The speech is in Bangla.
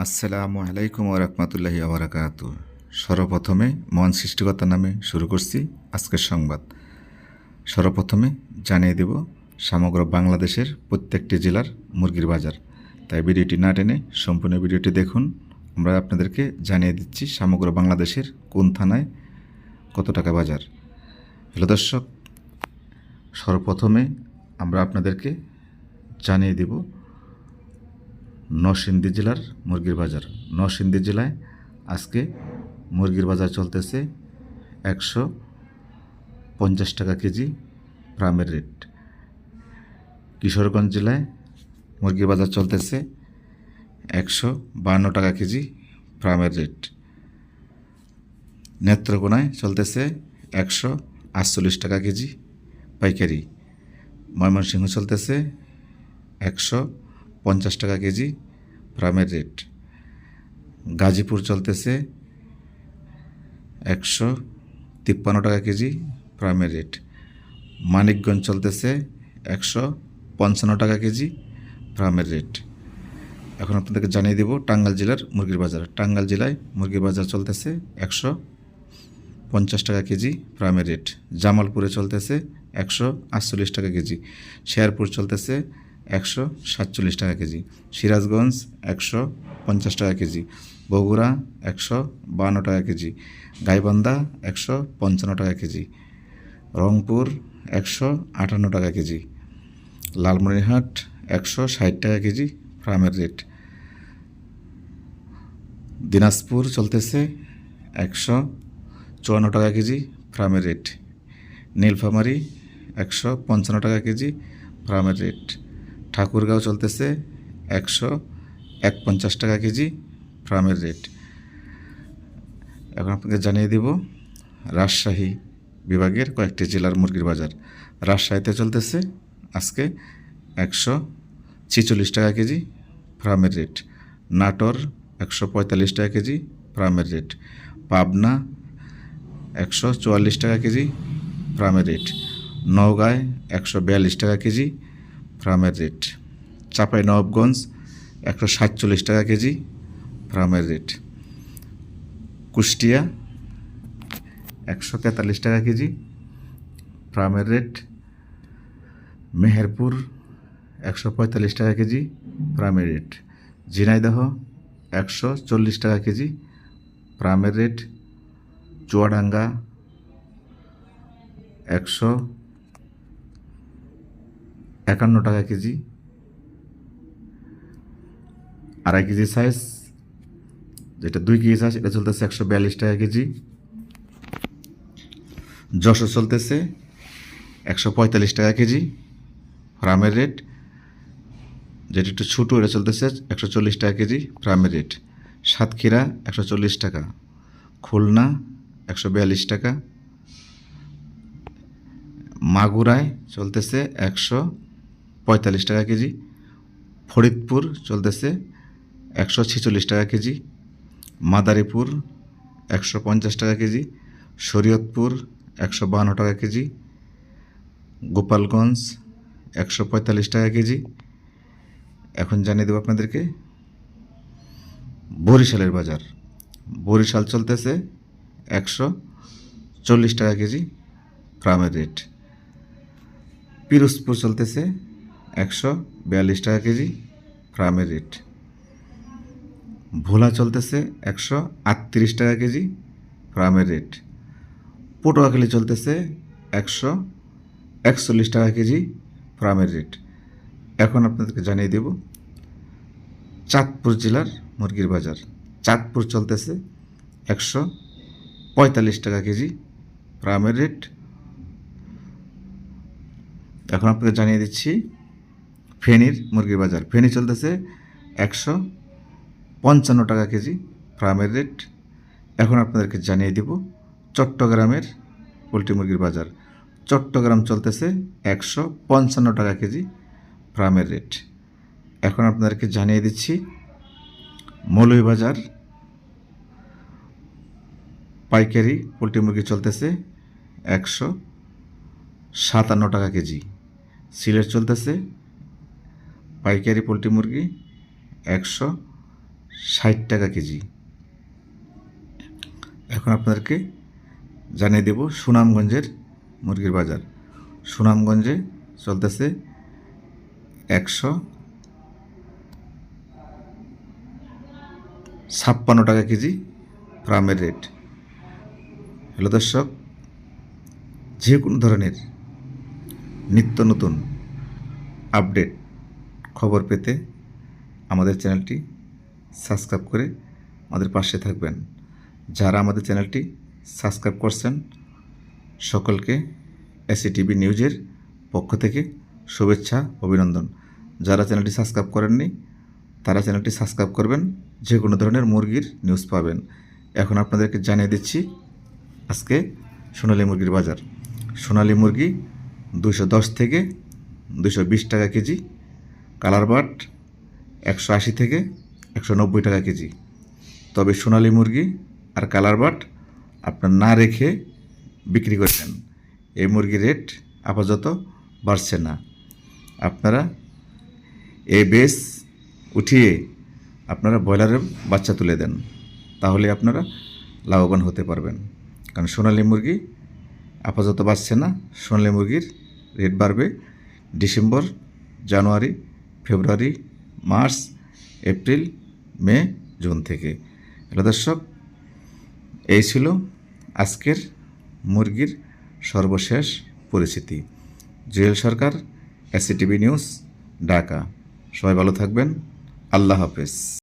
আসসালামু আলাইকুম ওরহমতুল্লাহি আবরাকাত সর্বপ্রথমে মহান সৃষ্টিকর্তা নামে শুরু করছি আজকের সংবাদ। সর্বপ্রথমে জানিয়ে দেব, সমগ্র বাংলাদেশের প্রত্যেকটি জেলার মুরগির বাজার। তাই ভিডিওটি না টেনে সম্পূর্ণ ভিডিওটি দেখুন। আমরা আপনাদেরকে জানিয়ে দিচ্ছি সমগ্র বাংলাদেশের কোন থানায় কত টাকা বাজার। হ্যালো দর্শক, সর্বপ্রথমে আমরা আপনাদেরকে জানিয়ে দেব নরসিংদী জেলার মুরগির বাজার। নরসিংদী জেলায় আজকে মুরগির বাজার চলতেছে একশো পঞ্চাশ টাকা কেজি প্রামের রেট। কিশোরগঞ্জ জেলায় মুরগির বাজার চলতেছে একশো বান্ন টাকা কেজি প্রামের রেট। নেত্রকোনায় চলতেছে একশো আটচল্লিশ টাকা কেজি পাইকারি। ময়মনসিংহ চলতেছে একশো পঞ্চাশ টাকা কেজি প্রামের রেট। গাজীপুর চলতেছে একশো তিপ্পান্ন টাকা কেজি প্রামের রেট। মানিকগঞ্জ চলতেছে একশো পঞ্চান্ন টাকা কেজি প্রামের রেট। এখন আপনাদেরকে জানিয়ে দেব টাঙ্গাইল জেলার মুরগির বাজার। টাঙ্গাইল জেলায় মুরগির বাজার চলতেছে একশো পঞ্চাশ টাকা কেজি প্রামের রেট। জামালপুরে চলতেছে একশো আটচল্লিশ টাকা কেজি। শেয়ারপুর চলতেছে একশো সাতচল্লিশ টাকা কেজি। সিরাজগঞ্জ একশো পঞ্চাশ টাকা কেজি। বগুড়া একশো বান্ন টাকা কেজি। গাইবান্ধা একশো পঞ্চান্ন টাকা কেজি। রংপুর একশো আটান্ন টাকা কেজি। লালমনিরহাট একশো ষাট টাকা কেজি ফার্মের রেট। দিনাজপুর চলতেছে একশো চুয়ান্ন টাকা কেজি ফার্মের রেট। নীলফামারি একশো পঞ্চান্ন টাকা কেজি ফার্মের রেট। ঠাকুরগাঁও চলতেছে একশো এক পঞ্চাশ টাকা কেজি ফার্মের রেট। এখন আপনাকে জানিয়ে দেব, রাজশাহী বিভাগের কয়েকটি জেলার মুরগির বাজার। রাজশাহীতে চলতেছে আজকে একশো ছিচল্লিশ টাকা কেজি ফার্মের রেট। নাটোর একশো পঁয়তাল্লিশ টাকা কেজি ফার্মের রেট। পাবনা একশো চুয়াল্লিশ টাকা কেজি ফার্মের রেট। নওগাঁয় একশো বিয়াল্লিশ টাকা কেজি ফার্মের রেট। চাপাই নবাবগঞ্জ একশো সাতচল্লিশ টাকা কেজি ফার্মের রেট। কুষ্টিয়া একশো তেতাল্লিশ টাকা কেজি ফার্মের রেট। মেহেরপুর একশো পঁয়তাল্লিশ টাকা কেজি ফার্মের রেট। ঝিনাইদহ একশো চল্লিশ টাকা কেজি ফার্মের রেট। চুয়াডাঙ্গা একশো একান্ন টাকা কেজি, আড়াই কেজি সাইজ যেটা দুই কেজি সাইজ এটা চলতেছে একশো বিয়াল্লিশ টাকা কেজি। যশোর চলতেছে একশো পঁয়তাল্লিশ টাকা কেজি, ফার্মের রেট যেটা একটু ছোটো, এটা চলতেছে একশো চল্লিশ টাকা কেজি, ফার্মের রেট সাতক্ষীরা একশো চল্লিশ টাকা, খুলনা একশো বিয়াল্লিশ টাকা, মাগুরায় চলতেছে একশো পঁয়তাল্লিশ টাকা কেজি। ফরিদপুর চলতেছে একশো ছেচল্লিশ টাকা কেজি। মাদারীপুর একশো পঞ্চাশ টাকা কেজি। শরীয়তপুর একশো বাহান্ন টাকা কেজি। গোপালগঞ্জ একশো পঁয়তাল্লিশ টাকা কেজি। এখন জানিয়ে দেবো আপনাদেরকে বরিশালের বাজার। বরিশাল চলতেছে একশো চল্লিশ টাকা কেজি, গ্রামের রেট। পিরোজপুর চলতেছে একশো বিয়াল্লিশ টাকা কেজি ফার্মের রেট। ভোলা চলতেছে একশো আটত্রিশ টাকা কেজি ফার্মের রেট। পটুয়াখালী চলতেছে একশো একচল্লিশ টাকা কেজি ফার্মের রেট। এখন আপনাদেরকে জানিয়ে দেব, চাঁদপুর জেলার মুরগির বাজার। চাঁদপুর চলতেছে একশো পঁয়তাল্লিশ টাকা কেজি ফার্মের রেট। এখন আপনাকে জানিয়ে দিচ্ছি ফেনীর মুরগির বাজার। ফেনি চলতেছে একশো পঞ্চান্ন টাকা কেজি ফার্মের রেট। এখন আপনাদেরকে জানিয়ে দেব চট্টগ্রামের পোলট্রি মুরগির বাজার। চট্টগ্রাম চলতেছে একশো পঞ্চান্ন টাকা কেজি ফার্মের রেট। এখন আপনাদেরকে জানিয়ে দিচ্ছি মৌলভীবাজার পাইকারি পোলট্রি মুরগি চলতেছে একশো সাতান্ন টাকা কেজি। সিলেট চলতেছে পাইকারি পোলট্রি মুরগি একশো ষাট টাকা কেজি। এখন আপনাদেরকে জানিয়ে দেব সুনামগঞ্জের মুরগির বাজার। সুনামগঞ্জে চলতেছে একশো ছাপ্পান্ন টাকা কেজি ফার্মের রেট। হ্যালো দর্শক, যে কোনো ধরনের নিত্য নতুন আপডেট খবর পেতে আমাদের চ্যানেলটি সাবস্ক্রাইব করে আমাদের পাশে থাকবেন। যারা আমাদের চ্যানেলটি সাবস্ক্রাইব করছেন, সকলকে এসিটিভি নিউজের পক্ষ থেকে শুভেচ্ছা, অভিনন্দন। যারা চ্যানেলটি সাবস্ক্রাইব করেননি, তারা চ্যানেলটি সাবস্ক্রাইব করবেন যে কোনো ধরনের মুরগির নিউজ পাবেন। এখন আপনাদেরকে জানিয়ে দিচ্ছি, আজকে সোনালী মুরগির বাজার। সোনালী মুরগি দুশো দশ থেকে দুশো বিশ টাকা কেজি কালার বাট একশো আশি থেকে একশো নব্বই টাকা কেজি। তবে সোনালী মুরগি আর কালার বাট আপনার না রেখে বিক্রি করছেন এই মুরগির রেট আপাতত বাড়ছে না। আপনারা এই বেস উঠিয়ে আপনারা ব্রয়লারের বাচ্চা তুলে দেন। তাহলে আপনারা লাভবান হতে পারবেন। কারণ সোনালী মুরগি আপাতত বাড়ছে না। সোনালী মুরগির রেট বাড়বে December, January February, March, April, May, June থেকে। হ্যালো দর্শক, এই ছিল আজকের মুরগির সর্বশেষ পরিস্থিতি। Jewel Sarkar ACTV news, Dhaka. সবাই ভালো থাকবেন। আল্লাহ হাফেজ।